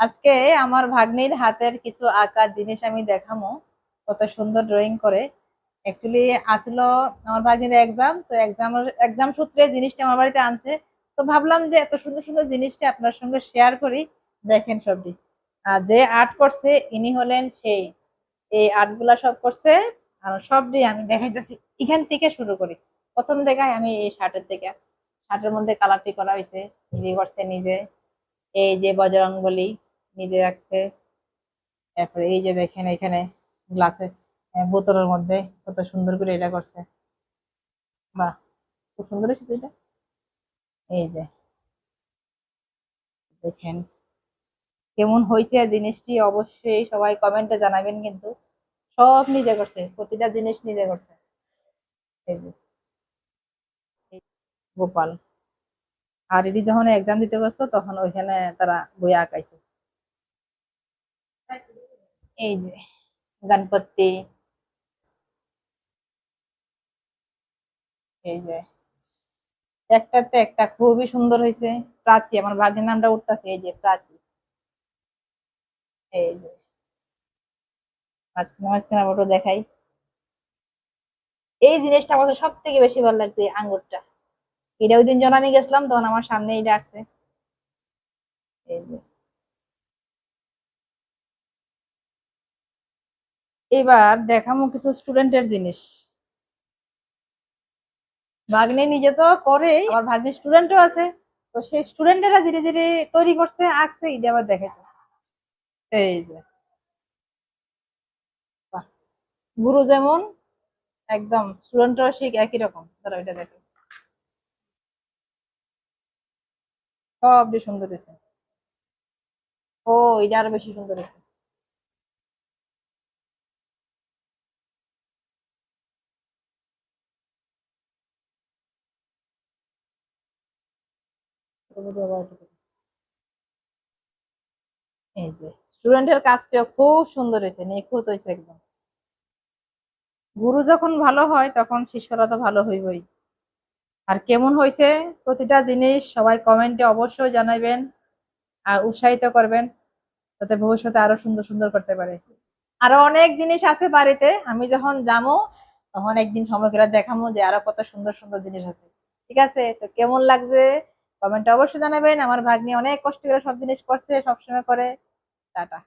আজকে আমার ভাগ্নির হাতের কিছু আঁকা জিনিস আমি দেখামো। কত সুন্দর ড্রয়িং করে। অ্যাকচুয়ালি আসলো আমার ভাগ্নির এক্সাম তো এক্সাম এক্সাম সূত্রে জিনিসটা আমার বাড়িতে আনছে। তো ভাবলাম যে এত সুন্দর সুন্দর জিনিসটা আপনার সঙ্গে শেয়ার করি। দেখেন সবটি আর যে আর্ট করছে, ইনি হলেন সেই। এই আর্টগুলা সব করছে, আর সবটি আমি দেখাইতেছি। এখান থেকে শুরু করি। প্রথম দেখাই আমি এই শার্টের থেকে শার্টের মধ্যে কালারটি করা হয়েছে নিজে করছে নিজে। এই যে বজরঙ্গলি নিজে রাখছে। তারপরে এই যে দেখেন এখানে গ্লাসে বোতলের মধ্যে কত সুন্দর করে এটা করছে। বাহ, খুব সুন্দর হয়েছে এটা। এই যে, দেখেন কেমন হয়েছে জিনিসটি অবশ্যই সবাই কমেন্টে জানাবেন কিন্তু সব নিজে করছে, প্রতিটা জিনিস নিজে করছে। এই যে গোপাল। আর এটি যখন এক্সাম দিতে বসতো তখন ওইখানে তারা বই আঁকাইছে। এই যে, গণপতি। এই যে, একটাতে একটা খুবই সুন্দর হয়েছে, প্রাচী, আমার ভাগ্নের নামটা উঠতেছে, এই যে, প্রাচী। এই যে, মাঝখানে মাঝখানে দেখাই। এই জিনিসটা আমার সব থেকে বেশি ভালো লাগছে আঙ্গুরটা। এটা ওই দিন যখন আমি গেছিলাম, তখন আমার সামনে এই ডাকছে। এই যে এবার দেখামো কিছু স্টুডেন্টের জিনিস। ভাগ্নে নিজে তো করে আবার ভাগ্নে স্টুডেন্টও আছে। তো সেই স্টুডেন্টেরা ধীরে ধীরে তৈরি করছে, আঁকছে এটা আবার দেখাইতেছে। এই যে। গুরু যেমন, একদম স্টুডেন্টরাও ঠিক একই রকম। তারা ওইটা দেখে। সবটি সুন্দর হয়েছে। ও, এটা আরও বেশি সুন্দর হয়েছে। গুরু যখন ভালো হয়, তখন শিষ্যরা তো ভালো হইবই। আর কেমন হয়েছে প্রতিটা জিনিস সবাই কমেন্টে অবশ্যই আর উৎসাহিত করবেন, যাতে ভবিষ্যতে আরও সুন্দর সুন্দর করতে পারে। আরও অনেক জিনিস আছে বাড়িতে, আমি যখন যাব তখন একদিন সময় করে দেখাবো যে আরও কত সুন্দর সুন্দর জিনিস আছে। ঠিক আছে? তো কেমন লাগছে? কমেন্টে অবশ্যই জানাবেন। আমার ভাগ্নি অনেক কষ্ট করে সব জিনিস করছে সবসময় করে। টাটা।